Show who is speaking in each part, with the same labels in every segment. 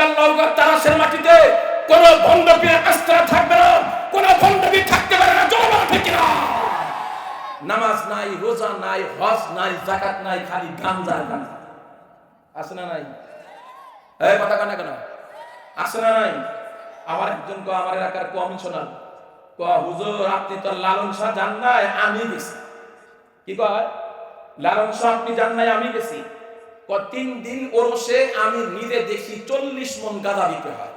Speaker 1: কুড়িগ্রাম নওগাঁ তারাসের মাটিতে কোন ভণ্ডপীর আস্থারা থাকবে না, কোন ভণ্ডপীর থাকতে পারে না, জনগণ ঠিক না। নামাজ নাই, রোজা নাই, হজ নাই জাকাত নাই, খালি গাঞ্জা গাঞ্জা। আছে না নাই? এই কথা কানা কেন? আছে না নাই? আমার একজন কো আমার এলাকার কমিশনার। ক হুজুর, আপনি তো লালন শাহ জান নাই, আমি গেছি। কি কয়? লালন শাহ আপনি জান নাই, আমি গেছি। তিন দিন ওরসে আমি নিজে দেখি চল্লিশ মন গাঁদা দিতে হয়।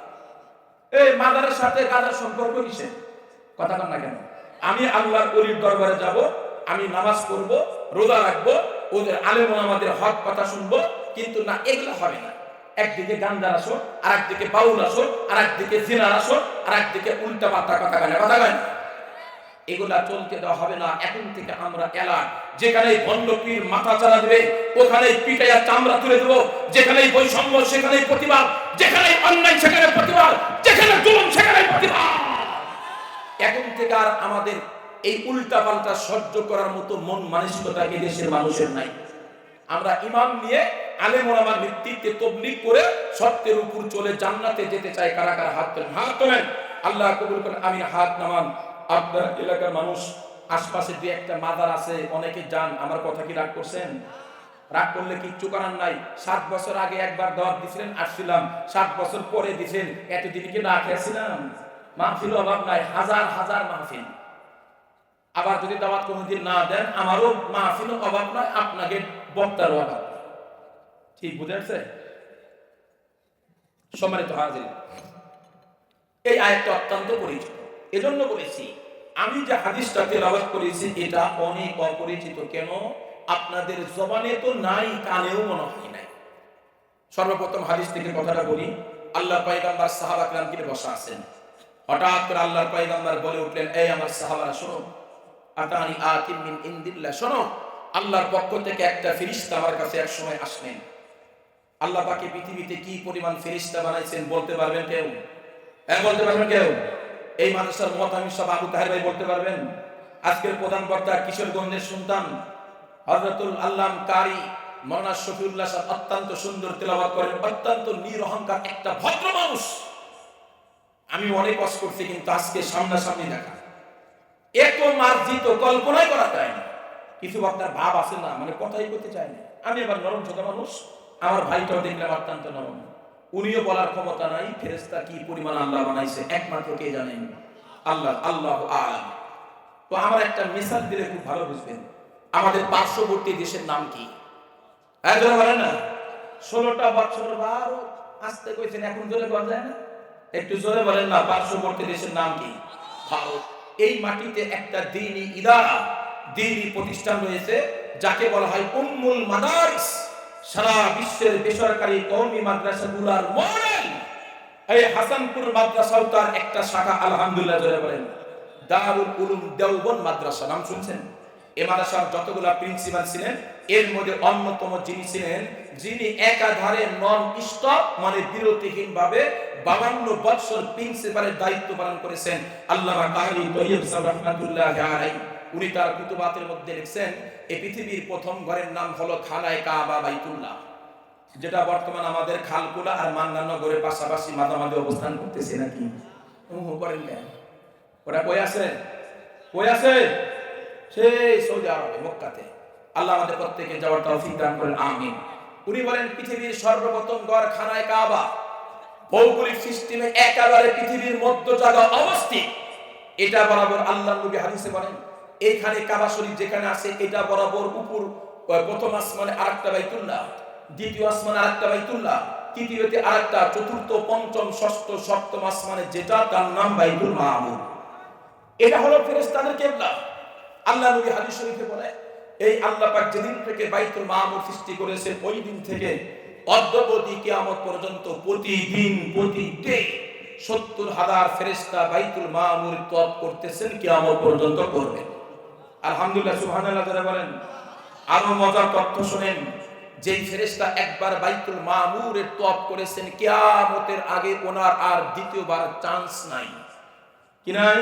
Speaker 1: এই মাদারের সাথে গাঁদার সম্পর্ক কিসে কথা কন না কেন? আমি আল্লাহর অলির দরবারে যাব, আমি নামাজ পড়ব, রোজা রাখব, ওদের আলেম আমাদের হক কথা শুনব, কিন্তু না, এগুলো হবে না। একদিকে গান্ধার আসো আর একদিকে বাউল আসো আর একদিকে জিনার আসো আর একদিকে উল্টা পাল্টা কথা গানে কথা গান এগুলা চলতে দেওয়া হবে না। এখন থেকে আমরা এলাক যেখানে ভণ্ডপীর মাথা চালা দেবে ওখানে পিটাইয়া চামড়া তুলে দেবো। যেখানে বৈষম্য সেখানে প্রতিবাদ। যেখানে অন্যায় সেখানে প্রতিবাদ। যেখানে জুলুম সেখানে প্রতিবাদ। এখন থেকে আর আমাদের এই উল্টা পাল্টা সহ্য করার মতো মন মানসিকতা এই দেশের মানুষের নাই। আমরা ইমাম নিয়ে আলেম ওলামার নেতৃত্বে তবলিগ করে সত্যের উপর চলে জান্নাতে যেতে চাই। কারা কারা হাত তোলেন? হাত তোলেন। আল্লাহ কবুল করেন আমি হাত নামান। আপনার এলাকার মানুষ, আশপাশে যে একটা মাদার আছে, অনেকে যান, আমার কথা কি রাগ করছেন? রাগ করলে কিচ্ছু করার নাই? সাত বছর আগে একবার দাওয়াত দিছিলেন, আসছিলাম। সাত বছর পরে দিছেন, এতদিন কি না খেয়েছিলাম? মাহফিল অভাব নাই, হাজার হাজার মাহফিল। আবার যদি দাওয়াত কোনোদিন না দেন, আমারও মাহফিল অভাব নয় আপনাকে বক্তার অভাব। ঠিক বুঝে আসছে সম্মানিত হাজির, এই আয়াতটা অত্যন্ত পরিচিত। এজন্য বলেছি আমি যে হাদিসটা তেলাওয়াত করেছি, এটা অনেক অপরিচিত। কেন? আপনাদের জবানে তো নাই, কানেও মনে হয় নাই। সর্বপ্রথম হাদিস থেকে কথাটা বলি আল্লাহ পাইগাম্বার সাহাবা ক্রান্তিতে বসা আছেন। হঠাৎ করে আল্লাহর পাইগাম্বার বলে উঠলেন, এই আমার সাহাবারা, শোনো। আতানি আতিম মিন ইন্দিল্লাহ শোনো। আল্লাহর পক্ষ থেকে একটা ফেরিস্তা আমার কাছে এক সময় আসলেন। আল্লাহ পাকে পৃথিবীতে কি পরিমাণ ফেরিস্তা বানাইছেন বলতে পারবেন কেউ? হ্যাঁ বলতে পারবেন কেউ? এই মানুষের মত আমি সব আবু তাহের ভাই বলতে পারবেন। আজকের প্রধান বক্তা কিশোরগঞ্জের সন্তান হজরতুল আল্লাম কারি মৌলানা শফিউল্লাহ সাহেব অত্যন্ত সুন্দর তেলাবাদ করেন, অত্যন্ত নিরহংকার একটা ভদ্র মানুষ। আমি অনেক কষ্ট করছি, কিন্তু আজকে সামনাসামনি দেখা। এত মার্জিত কল্পনাই করা যায় না। কিছু আপনার ভাব আছে না মানে কথাই করতে চায় না। আমি এবার নরম ছোট মানুষ, আমার ভাইটাও দেখলাম অত্যন্ত নরম। উনিও বলার ক্ষমতা নাই ফেরেস্তা কি পরিমাণ আল্লাহ বানাইছে একমাত্র কে জানেন? আল্লাহ আল্লাহ আলাম। তো আমার একটা মিসাল দিলে খুব ভালো বুঝবেন। আমাদের পার্শ্ববর্তী দেশের নাম কি? একজন বলেন না। ষোলোটা বছর বারো আসতে কইছেন, এখন জোরে বলা যায় না? একটু জোরে বলেন না, পার্শ্ববর্তী দেশের নাম কি? ভারত। এই মাটিতে একটা দিনই ইদারা দিনই প্রতিষ্ঠান রয়েছে, যাকে বলা হয় উম্মুল মাদারিস। সারা বিশ্বের বেসরকারি কওমি মাদ্রাসাগুলোর মডেল এই হাসানপুর মাদ্রাসাও তার একটা শাখা, আলহামদুলিল্লাহ জোরে বলেন। দারুল উলুম দেওবন মাদ্রাসা, নাম শুনছেন? এ মাদ্রাসার যতগুলা প্রিন্সিপাল ছিলেন, এর মধ্যে অন্যতম যিনি ছিলেন, যিনি একাধারে নন স্টপ মানে বিরতিহীন ভাবে বাবান্ন বছর প্রিন্সিপালের দায়িত্ব পালন করেছেন। আল্লাহ কাহরি তৈয়ব সাহেব উনি তার কুতুবাতের মধ্যে লিখছেন এই পৃথিবীর প্রথম ঘরের নাম হলো খানায় কাবা বাইতুল্লাহ। যেটা বর্তমান আমাদের খালকুলা আর মান্নানগরের পাশাপাশি মাঝামাঝি অবস্থান করতেছে নাকি? করেন কেন? ওরা কই আছে? কই আছে? সেই সৌদি আরবে, মক্কাতে। আল্লাহ আমাদের প্রত্যেকে যাওয়ার তৌফিক দান করেন, আমিন। উনি বলেন, পৃথিবীর সর্বপ্রথম গড় খানায় কাবা। ভৌগোলিক সিস্টেমে একেবারে পৃথিবীর মধ্য জায়গা অবস্থিত। এটা বরাবর আল্লাহ নবী হাদিসে বলেন এইখানে কাবা শরীফ যেখানে আছে, এটা বরাবর উপর প্রথম আসমানে আরেকটা বাইতুল্লাহ, দ্বিতীয় আসমানে আরেকটা বাইতুল্লাহ, তৃতীয়তে আরেকটা, চতুর্থ, পঞ্চম, ষষ্ঠ, সপ্তম আসমানে যেটা, তার নাম বাইতুল মাহমুদ এটা হলো ফেরেশতাদের কেবলা। আল্লাহ নবী হাদিস শরীফে বলে, এই আল্লাহ পাক যেদিন থেকে বাইতুল মাহমুদ সৃষ্টি করেছে, ওই দিন থেকে অদ্যবধি কিয়ামত পর্যন্ত প্রতিদিন প্রতিদিন সত্তর হাজার ফেরেশতা বাইতুল মাহমুদ তপ করতেছেন, কিয়ামত পর্যন্ত করবেন। আলহামদুলিল্লাহ, সুবহানাল্লাহ যারা বলেন। আরও মজার তথ্য শুনেন, যেই ফেরেশতা একবার বাইতুল মামুরের তপ করেছেন, কিয়ামতের আগে ওনার আর দ্বিতীয়বার চান্স নাই। কি নাই?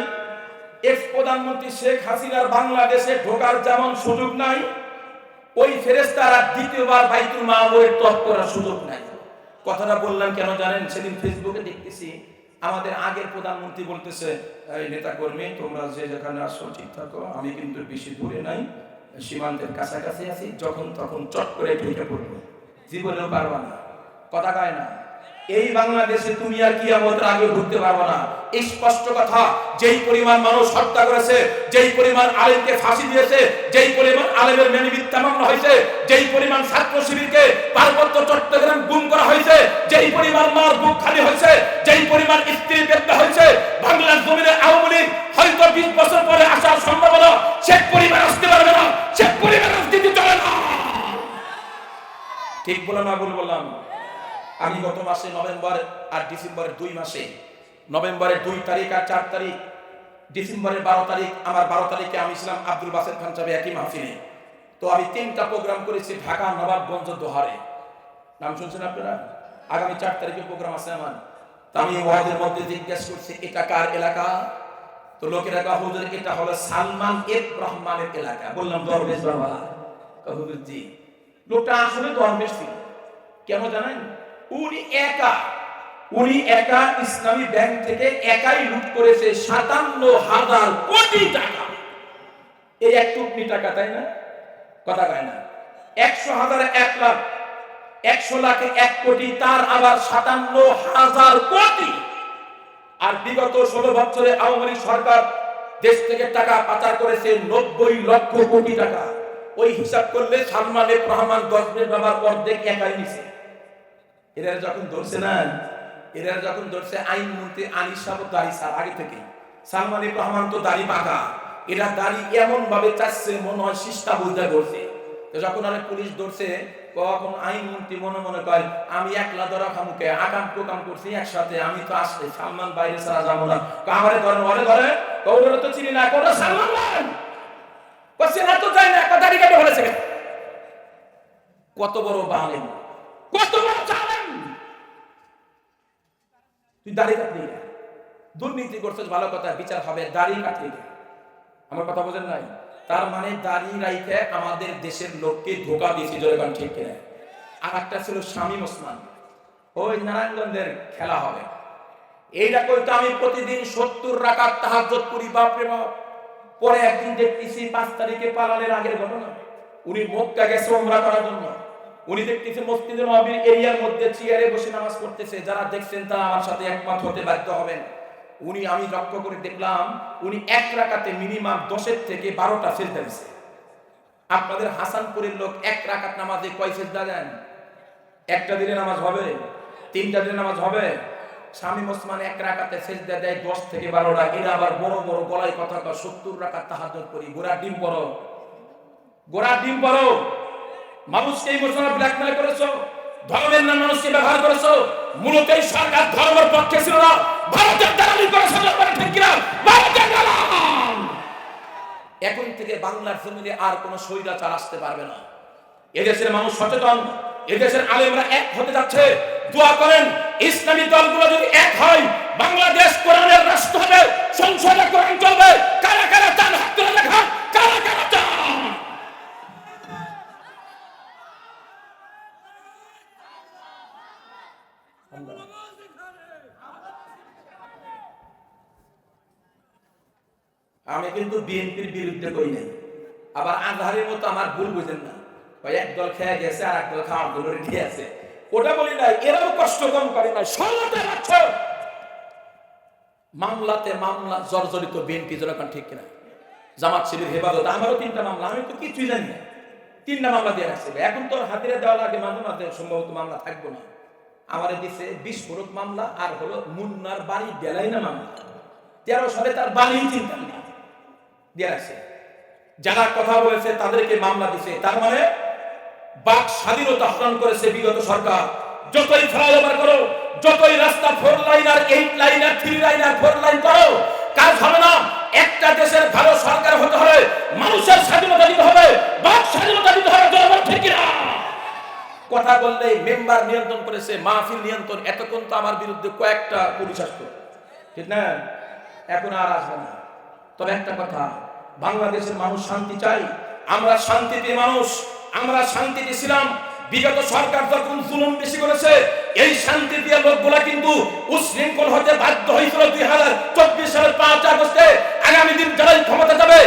Speaker 1: এক্স প্রধানমন্ত্রী শেখ হাসিনার বাংলাদেশে ঢোকার যেমন সুযোগ নাই, ওই ফেরেশতার আর দ্বিতীয়বার বাইতুল মামুরের তপ করার সুযোগ নাই। কথাটা বললাম কেন জানেন? সেদিন ফেসবুকে দেখতেছি, আমাদের আগের প্রধানমন্ত্রী বলতেছে এই নেতা কর্মী তোমরা যে যেখানে আসো, ঠিক থাকো। আমি কিন্তু বেশি দূরে নাই, সীমান্তের কাছাকাছি আছি। যখন তখন চট করে ঢুকে পড়ব জীবনেও পারবা না। কথা গায় না। এই বাংলাদেশে তুমি আর কিয়ামতের আগে ঢুকতে পারবে না। স্পষ্ট কথা, যেই পরিমাণ মানুষ হত্যা করেছে, যেই পরিমাণ আলেমকে ফাঁসি দিয়েছে, যেই পরিমাণ আলেমের মেনে মিথ্যা মামলা হয়েছে, যেই পরিমাণ ছাত্র শিবিরকে পার্বত্য চট্টগ্রাম গুম করা হয়েছে, যেই পরিমাণ মার বুক খালি হয়েছে, যেই পরিমাণ স্ত্রী বেদনা হয়েছে, বাংলার জমিনে আওয়ামী লীগ হয়তো বিশ বছর পরে আসার সম্ভাবনা, সে পরিবার আসতে পারবে না, সে পরিবার রাজনীতি চলে না। ঠিক বলে না ভুল বললাম? আমি গত মাসে নভেম্বর আর ডিসেম্বরের দুই মাসে, নভেম্বরের দুই তারিখ আর চার তারিখ, ডিসেম্বরের বারো তারিখ, আমার বারো তারিখে আমি ছিলাম আব্দুল বাসেদ খান সাহেব একই মাহফিলে। তো আমি তিনটা প্রোগ্রাম করেছি ঢাকা নবাবগঞ্জ দোহারে। নাম শুনছেন আপনারা? আগামী চার তারিখে প্রোগ্রাম আছে আমার। তা আমি ওয়াদের মধ্যে জিজ্ঞেস করছি, এটা কার এলাকা? তো লোকেরা হুজুর, এটা হলো সালমান এফ রহমানের এলাকা। বললাম দরবেশ বাবা। হুজুর, জি। লোকটা আসলে দরবেশ ছিল। কেন জানেন? উনি একা। উনি একা ইসলামী ব্যাংক থেকে একাই লুট করেছে সাতান্ন হাজার কোটি টাকা। এই এক কোটি টাকা, তাই না? কথা কয় না। একশো হাজার এক লাখ, একশো লাখে এক কোটি, তার আবার সাতান্ন হাজার কোটি। আর বিগত ষোলো বছরে আওয়ামী লীগ সরকার দেশ থেকে টাকা পাচার করেছে নব্বই লক্ষ কোটি টাকা। ওই হিসাব করলে সালমান রহমান গজবের বাবার অর্ধেক একাই নিছে। এরা যখন ধরছে না, এরা যখন ধরছে, আইন মন্ত্রী আনিস সাহেব দাড়ি স্যার আগে থেকে। সালমান রহমান তো দাড়ি পাকা এরা দাড়ি এমন ভাবে চাচ্ছে, মনে হয় শিষ্টা বুঝতে ধরছে তো যখন আরে পুলিশ ধরছে, কখন আইন মন্ত্রী মনে মনে করে আমি একলা ধরা খামুকে, আকাম প্রকাম করছি একসাথে, আমি তো আসলে সালমান বাইরে ছাড়া যাব না। আমারে ধরে ওরে ধরে কৌরে তো চিনি না কোটা সালমান না তো যাই না, একটা দাড়ি কেটে বলেছে কত বড় বালেন কত বড় তুই দাড়ি কাটলি না। দুর্নীতি করছিস, ভালো কথা, বিচার হবে, দাড়ি কাটলি না। আমার কথা বোঝেন নাই? তার মানে দাড়ি রাইখে আমাদের দেশের লোককে ধোকা দিয়েছি জনগণ ঠিক কিনা? আর একটা ছিল শামীম ওসমান। ওই নারায়ণগঞ্জের খেলা হবে। এইটা কইতো আমি প্রতিদিন সত্তর রাকাত তাহাজ্জুদ করি বাপরে বাপ। পরে একদিন দেখতেছি পাঁচ তারিখে পালানের আগের ঘটনা। উনি মক্কা গেছে ওমরা করার জন্য। উনি দেখতেছে মসজিদে নবীর এরিয়ার মধ্যে চেয়ারে বসে নামাজ পড়তেছে, যারা দেখছেন তারা আমার সাথে একমত হতে বাধ্য হবেন। উনি আমি লক্ষ্য করে দেখলাম, উনি এক রাকাতে মিনিমাম দশের থেকে বারোটা সেজদা দিছে। আপনাদের হাসানপুরের লোক এক রাকাত নামাজে কয় সেজদা দেন? একটা দিনে নামাজ হবে? তিনটা দিনে নামাজ হবে? স্বামী ওসমান এক রাকাতে সেজদা দেয় দশ থেকে বারোটা। এরা আবার বড় বড় গলায় কথা সত্তর রাকাত তাহাজ্জুদ করি। গোড়ার ডিম পড়ো গোড়ার ডিম পড়ো মানুষকে এই ঘোষণা ব্ল্যাকমেল করেছ, ধর্মের নাম মানুষকে ব্যবহার করেছ, মূলত এই সরকার ধর্মের পক্ষে ছিল না, ভারতের দালালি করেছে ঠিক কিনা? ভারতের দালাল! এখন থেকে বাংলার জমিনে আর কোনো স্বৈরাচার আসতে পারবে না। এদেশের মানুষ সচেতন, এদেশের আলেমরা এক হতে যাচ্ছে। দোয়া করেন, ইসলামী দলগুলো যদি এক হয়, বাংলাদেশ কোরআনের রাষ্ট্র হবে, সংসদে কোরআন চলবে। কারা কারা চান হাত তুলে লেখা, কারা কারা আমি কিন্তু বিএনপির বিরুদ্ধে কই নাই। আবার আধারের মতো আমার ভুল বুঝেন না। ওই এক দল খেয়ে গেছে আর এক দল খাওয়ার জন্য রেডি আছে। ওটা বলি নাই, এরাও কষ্ট কম করে না ষোলোতে বছর মামলাতে মামলা, জর্জরিত বিএনপি জনগণ ঠিক কিনা? জামাত শিবির হেফাজত, আমারও তিনটা মামলা, আমি তো কিছুই জানি না। তিনটা মামলা দিয়ে রাখছে। এখন তো হাতিরে দেওয়া লাগে, মাঝে মাঝে সম্ভবত মামলা থাকব না। আমারে দিছে বিস্ফোরক মামলা আর হলো মুন্নার বাড়ি বেলাই না মামলা। তেরো সালে তার বাড়ি চিন্তা নেই। যারা কথা বলেছে তাদেরকে মামলা দিছে। তার মানে বাক স্বাধীনতা হরণ করেছে বিগত সরকার। যতই ফ্লাইওভার করো, যতই রাস্তা four liner eight liner three liner four lane করো, কাজ হবে না। একটা দেশের ভালো সরকার হতে হবে মানুষের স্বাধীনতা দিতে হবে, বাক স্বাধীনতা দিতে হবে জনগণ ঠিক না কথা বললে মেম্বার নিয়ন্ত্রণ করেছে, মাহফিল নিয়ন্ত্রণ, এতক্ষণ তো আমার বিরুদ্ধে কয়েকটা পুলিশ আসতো। ঠিক না? এখন আর আসবে না। তবে একটা কথা, বাংলাদেশের মানুষ শান্তি চাই, আমরা শান্তিতে মানুষ, আমরা শান্তিতে ছিলাম বিগত সরকার যখন জুলুম বেশি করেছে, এই শান্তি দিয়ে লোকগুলা কিন্তু উশৃঙ্খল হতে বাধ্য হয়েছিল দুই হাজার চব্বিশ সালের পাঁচ আগস্টে। আগামী দিন যারাই ক্ষমতা যাবে,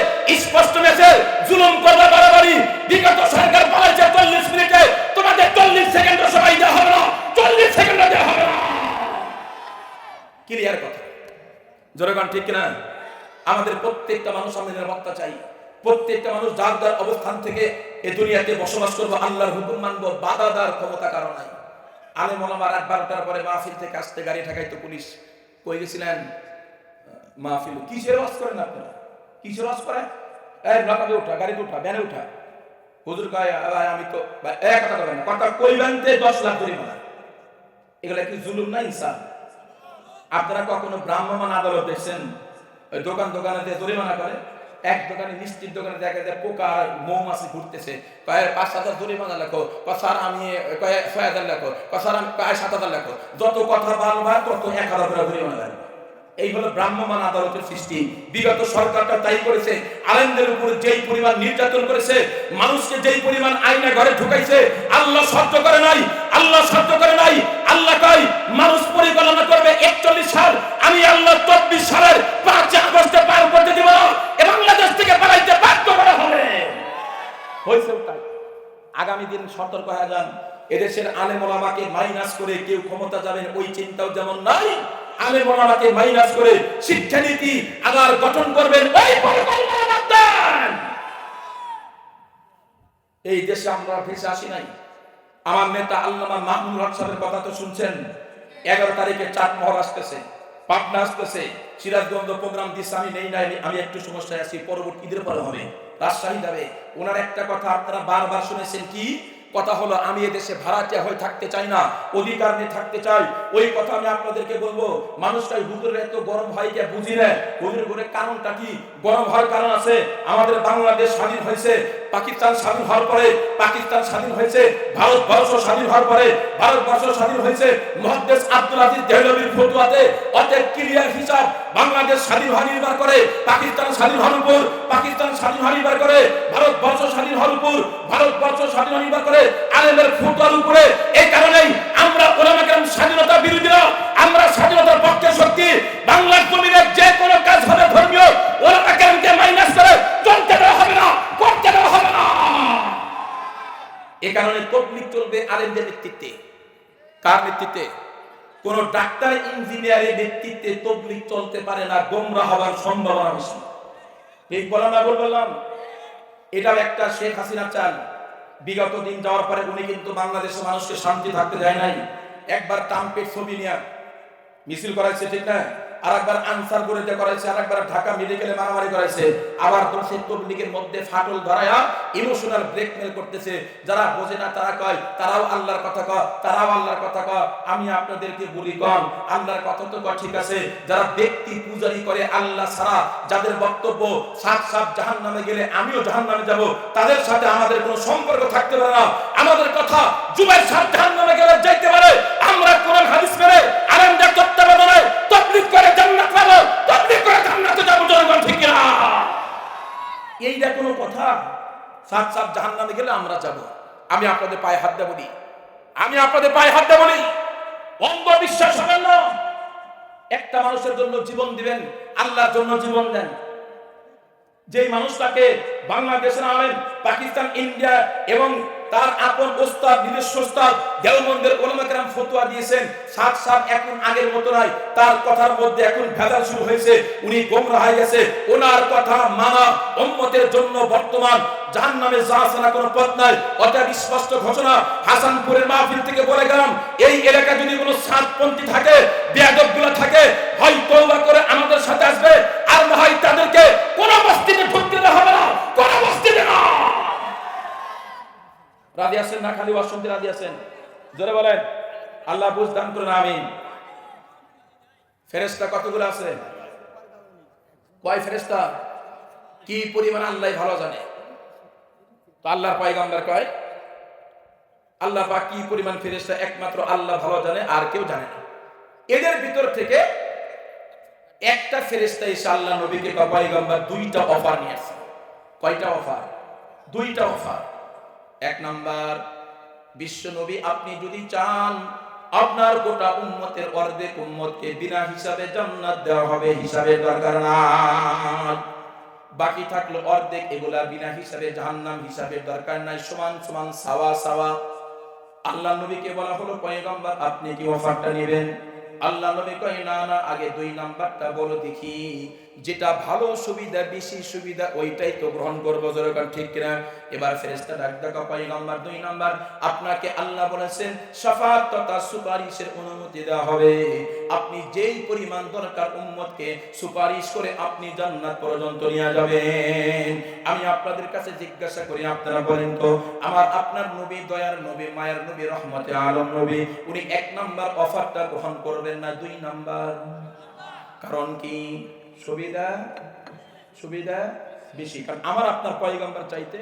Speaker 1: স্পষ্ট মেসেজ জুলুম করবে বাড়াবাড়ি। বিগত সরকার বলেছে চল্লিশ মিনিটে, তোমাদের চল্লিশ সেকেন্ড সবাই দেওয়া হবে না, চল্লিশ সেকেন্ড দেওয়া হবে না। ক্লিয়ার কথা। জনগণ ঠিক কিনা? আমাদের প্রত্যেকটা মানুষ আমি নিরাপত্তা চাই। প্রত্যেকটা মানুষ যার যার অবস্থান থেকে এ দুনিয়াতে বসবাস করব, আল্লাহর হুকুম মানবো, বাধা দেওয়ার ক্ষমতা কারও নাই। আলে মলামা রাত বারোটার পরে মাহফিল থেকে আসতে গাড়ি ঠেকাইতো পুলিশ। কই গেছিলেন? মাহফিল কিসের ওয়াজ করেন আপনারা? কিসের ওয়াজ করেন? এই নকাবে উঠা, গাড়িতে উঠা ব্যানে উঠা। হুজুর কয় আমি তো এক কথা বলেন কথা তে দশ লাখ জরিমানা। এগুলা কি জুলুম না ইনসান আপনারা কখনো ব্রাহ্মণ আদালত দেখছেন? দোকান দোকানে জরিমানা করে এক দোকানে, মিষ্টির দোকানে দেখা যায় পোকা আর মৌমাছি ঘুরতেছে। কয় পাঁচ হাজার জরিমানা লেখো। কয়, স্যার, আমি, কয়, ছয় হাজার লেখো। কয়, স্যার, আমি, কয়, সাত হাজার লেখো। যত কথা বারবার, তত এক হাজার করে জরিমানা লাগবে। এই হলো ব্রাহ্মণ আদালতের সৃষ্টি। বিগত সরকারটা তাই করেছে। আলেমদের উপর যেই পরিমাণ নির্যাতন করেছে, মানুষকে যেই পরিমাণ আইনা ঘরে ঢুকাইছে, আল্লাহ সহ্য করে নাই, আল্লাহ সহ্য করে নাই। আল্লাহ কই মানুষ পরিকল্পনা করবে একচল্লিশ সাল। আমি আল্লাহ চব্বিশ সালের পাঁচ আগস্টে পার করতে দিব বাংলাদেশ থেকে পালাইতে বাধ্য করা হবে। হয়েছে তাই। আগামী দিন সতর্ক হয়ে যান। এদেশের আলেম ওলামাকে মাইনাস করে কেউ ক্ষমতা যাবেন, ওই চিন্তাও যেমন নাই আলেম ওলামাকে মাইনাস করে শিক্ষানীতি আবার গঠন করবেন, ওই এই দেশে আমরা ভেসে আসি নাই। আমার নেতা আল্লামা মাহমুদ হক সাহেবের কথা তো শুনছেন। এগারো তারিখে চাঁদ মহর আসতেছে পাটনা আসতেছে, সিরাজগঞ্জ প্রোগ্রাম দিচ্ছে, আমি নেই, নাই, আমি একটু সমস্যায় আছি, পরবর্তী ঈদের পরে হবে, রাজশাহী যাবে। ওনার একটা কথা আপনারা বারবার শুনেছেন কি? কথা হলো, আমি এদেশে ভাড়াটিয়া হয়ে থাকতে চাই না, অধিকার নিয়ে থাকতে চাই। ওই কথা আমি আপনাদেরকে বলব, মানুষটাই হুজুরের এত গরম হয় কে বুঝি না? হুজুর করে কারণটা কি? গরম হওয়ার কারণ আছে। আমাদের বাংলাদেশ স্বাধীন হয়েছে, পাকিস্তান স্বাধীন হওয়ার পরে পাকিস্তান স্বাধীন হয়েছে, ভারতবর্ষ স্বাধীন হওয়ার পরে ভারতবর্ষ স্বাধীন হয়েছে। মহাদেশ আব্দুল আজিজ দেহলবির ফতুয়াতে অতএব ক্লিয়ার হিসাব বাংলাদেশ স্বাধীন হওয়া নির্ভর করে। পাকিস্তান স্বাধীন হওয়ার উপর, পাকিস্তান স্বাধীন হওয়া নির্ভর করে। ভারতবর্ষ স্বাধীন হওয়ার উপর, ভারতবর্ষ স্বাধীন নির্ভর করে। আলেমের ফতুয়ার উপরে। এই কারণেই আমরা ওলামাকেরাম স্বাধীনতা বিরোধীরা আমরা স্বাধীনতার পক্ষে শক্তি। বাংলার জমিনে যে কোনো কাজ হবে ধর্মীয় ওলামাকেরামকে মাইনাস করে চলতে দেওয়া হবে না, করতে দেওয়া হবে না। এ কারণে তবলিক চলবে আলেমদের নেতৃত্বে। কার নেতৃত্বে? কোন ডাক্তার ইঞ্জিনিয়ারের নেতৃত্বে তবলিক চলতে পারে না, গোমরা হওয়ার সম্ভাবনা বেশি। ঠিক বললাম না বললাম এটাও একটা শেখ হাসিনা চাল। বিগত দিন যাওয়ার পরে উনি কিন্তু বাংলাদেশের মানুষকে শান্তি থাকতে দেয় নাই। একবার ট্রাম্পের ছবি নিয়ে মিছিল করাইছে, ঠিক না? আর আনসার গড়িতে করাইছে ঢাকা মেডিকেলে মারামারি করাইছে। আবার তবলিগের মধ্যে ফাটল ধরায়া ইমোশনাল ব্রেকমেল করতেছে। যারা বোঝে না তারা কয়, তারাও আল্লাহর কথা কয়, তারাও আল্লাহর কথা কয়, আমি আপনাদেরকে বলি কম, আল্লাহর কথা তো ঠিক আছে। যারা ব্যক্তি পূজারি করে আল্লাহ ছাড়া, যাদের বক্তব্য সাত জাহান নামে গেলে আমিও জাহান নামে যাব, তাদের সাথে আমাদের কোনো সম্পর্ক থাকতে পারে না। আমাদের কথা জুবের সাত জাহান নামে গেলে যাইতে পারে। আমরা হাদিস তত্ত্বাবধানে তবলিগ করে জান্নাত করে জান্নাতে যাব এইটা কোনো? কথা, সাত সাত জাহান নামে গেলে আমরা যাব। আমি আপনাদের পায়ে হাত দেবো বলি আমি আপনাদের পায়ে হাত দেবো বলি অন্ধ বিশ্বাস হবেন না। একটা মানুষের জন্য জীবন দিবেন, আল্লাহর জন্য জীবন দেন। যেই মানুষটাকে বাংলাদেশের আলেম, পাকিস্তান, ইন্ডিয়া এবং তার আপন ওস্তাদ, নিজস্ব ওস্তাদ দেওবন্দের ওলামাকেরাম ফতোয়া দিয়েছেন। সাত সাত এখন আগের মতো নয় তার কথার মধ্যে এখন ভেজাল শুরু হয়েছে। উনি গোমরা হয়ে গেছে। ওনার কথা মানা উম্মতের জন্য বর্তমান। জাহান নামে যা আছে না কোনো পথ নাই। অতএব স্পষ্ট ঘোষণা, হাসানপুরের মাহফিল থেকে বলে গেলাম, এই এলাকা যদি কোনো সাতপন্থী থাকে বেয়াদব থাকে, হয় তৌবা করে আমাদের সাথে আসবে। আর না হয় তাদেরকে কোন বস্তিতে ঢুকতে হবে না। কোন? রাজি আছেন না? খালি রাজি আছেন? জোরে বলেন, আল্লাহ বুঝ দান করুন কতগুলো আছে? কয় কি পরিমাণ আল্লাহ ভালো জানে? তো আল্লাহর কয়, আল্লাহ কি পরিমাণ ফেরেস্তা একমাত্র আল্লাহ ভালো জানে, আর কেউ জানে না। এদের ভিতর থেকে একটা ফেরেস্তা এসে আল্লাহ নবীকে বা পাইগাম্বার দুইটা অফার নিয়ে আসে কয়টা অফার? দুইটা অফার। এক নাম্বার বিশ্ব নবী আপনি যদি চান, আপনার গোটা উম্মতের অর্ধেক উম্মতকে বিনা হিসাবে জান্নাত দেওয়া হবে, হিসাবে দরকার নাই। বাকি থাকল অর্ধেক, এগুলা বিনা হিসাবে জাহান্নাম, হিসাবে দরকার নাই, সমান সমান সাওয়া সাওয়া। আল্লাহ নবীকে বলা হলো, পয়গম্বর, আপনি কি অফারটা নেবেন? আল্লাহ নবী কয়, না না, আগে দুই নাম্বারটা বলো দেখি। যেটা ভালো সুবিধা, বেশি সুবিধা, ওইটাই তো গ্রহণ করব যেরকম ঠিক কিনা? এবার ফেরেস্তা ডাক ডাকা পয়গম্বর দুই নাম্বার, আপনাকে আল্লাহ বলেছেন, শাফাত তথা সুপারিশের অনুমতি দেওয়া হবে। আপনি যেই পরিমাণ দরকার উম্মতকে সুপারিশ করে আপনি জান্নাত পর্যন্ত নিয়ে যাবেন। আমি আপনাদের কাছে জিজ্ঞাসা করি, আপনারা বলেন তো, আমার আপনার নবী দয়ার নবী, মায়ের নবী, রহমতে আলম নবী, উনি এক নাম্বার অফারটা গ্রহণ করবেন না দুই নাম্বার? কারণ কি? সুবিধা সুবিধা বেশি। কারণ আমার আপনার পয়গম্বর চাইতে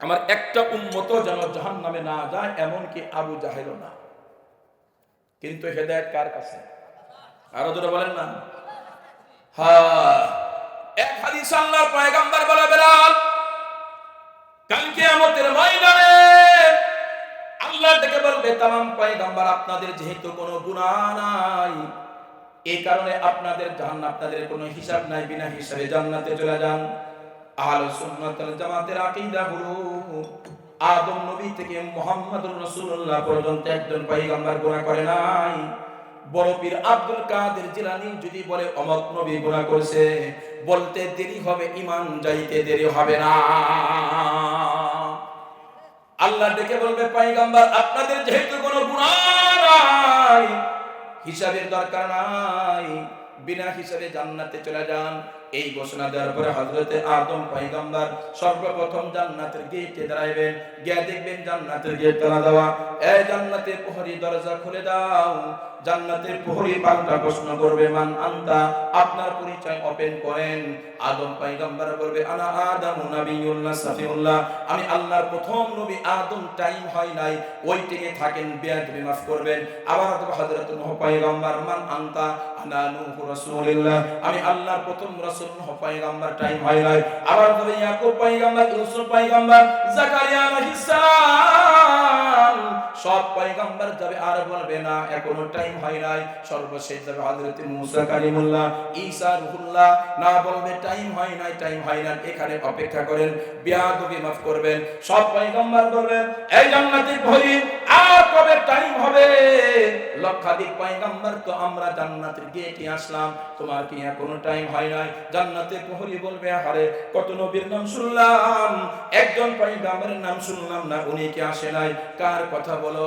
Speaker 1: আমার একটা উন্মত যেন জাহান নামে না যায়, এমনকি আবু জাহেলও না। কিন্তু হেদায়ত কার কাছে? আরও জোরে বলেন না। হ্যাঁ। এক হাদিস আল্লাহর পয়গম্বর বলে, বেলাল, কালকে আমাদের ময়দানে আল্লাহ থেকে বলবে তাম পয়গম্বর, আপনাদের যেহেতু কোনো গুনাহ নাই এই কারণে আপনাদের জাহান্ন আপনাদের কোনো হিসাব নাই, বিনা হিসাবে জান্নাতে চলে যান। আহলে সুন্নাত ওয়াল জামাতের আকীদা হলো, আদম নবী থেকে মুহাম্মদুর রাসূলুল্লাহ পর্যন্ত একজন পয়গম্বর গুনাহ করে নাই। বড় পীর আব্দুল কাদের যদি বলে অমক নবী গুনাহ করেছে বলতে দেরি হবে, ঈমান যাইতে দেরি হবে না। আল্লাহ ডেকে বলবে, পয়গম্বর, আপনাদের যেহেতু কোনো গুনাহ নাই হিসাবের দরকার নাই। বিনা হিসাবে জান্নাতে চলে যান। এই ঘোষণা দেওয়ার পরে হজরতে আদম পয়গম্বর সর্বপ্রথম জান্নাতের গেটে দাঁড়াইবেন। গিয়ে দেখবেন জান্নাতের গেট তালা দেওয়া। এই জান্নাতের প্রহরী দরজা খুলে দাও। জান্নাতের প্রহরী পাল্টা প্রশ্ন করবে, মান আন্তা? আপনার পরিচয় ওপেন করেন। আদম পয়গম্বর বলবে, আনা আদম নবিয়ুল্লাহ সাফিউল্লাহ আমি আল্লাহর প্রথম নবী আদম টাইম হয় নাই। ওই টেনে থাকেন বেয়াদবি মাফ করবেন। আবার হযরত নূহ পয়গম্বর, মান আন্তা? আনা নূহ রাসূলুল্লাহ। আমি আল্লাহর প্রথম রাসূল নূহ পয়গম্বর টাইম হয় নাই। আবার তবে ইয়াকুব পয়গম্বর, ইউসুফ পয়গম্বর, জাকারিয়া আলাইহিস সব পয়গম্বর যাবে আর বলবে না, এখনও টাইম হয় নাই। সর্বশেষ যাবে হযরত মুসা কালিমুল্লাহ ঈসা রুহুল্লাহ, না বলবে টাইম হয় নাই, টাইম হয় না এখানে অপেক্ষা করেন, বিয়াদবি মাফ করবেন। সব পয়গম্বর বলবেন, এই জান্নাতে ভরি কবে টাইম হবে? লক্ষাধিক পয়গম্বর তো আমরা জান্নাতের গেটে আসলাম। তোমার কি এখনও টাইম হয় নাই? জান্নাতে প্রহরী বলবে আরে কত নবীর নাম শুনলাম। একজন পয়গম্বরের নাম শুনলাম না, উনি কি আসে নাই? কার কথা বলো?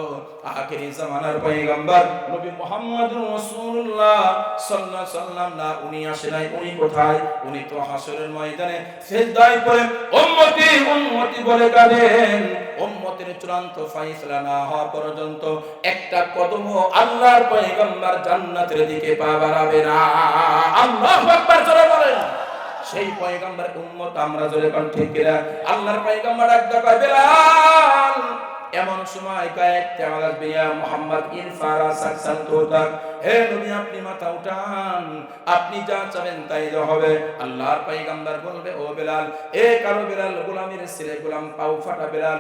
Speaker 1: আখেরি জামানার পয়গম্বর, নবী মুহাম্মদুর রাসূলুল্লাহ সাল্লাল্লাহু সাল্লাম না, উনি আসে নাই, উনি কোথায়? উনি তো হাসরের ময়দানে সিজদায় পড়ে, উম্মতি উম্মতি বলে কাঁদেন। উম্মতের চূড়ান্ত ফয়সালা না হওয়া পর্যন্ত একটা কদম আল্লাহর পয়গম্বর জান্নাতের দিকে পা বাড়াবে না। আল্লাহু আকবার জোরে বলেন। সেই পয়গম্বর উম্মত আমরা জোরে কোন ঠিক কিনা? আল্লাহর পয়গম্বর একদা কয়, বেলাল, এমন সময় কয়েকটি আওয়াজ ইয়া মুহাম্মদ ইনফারা সাকসান তোতাক হে নবী, আপনি মাথা উঠান। আপনি যা চাবেন তাই হবে। আল্লাহর পয়গম্বর বলবে, ও বেলাল, এ কারও বেলাল, গোলামের ছেলে গোলাম, পাও ফাটা বেলাল।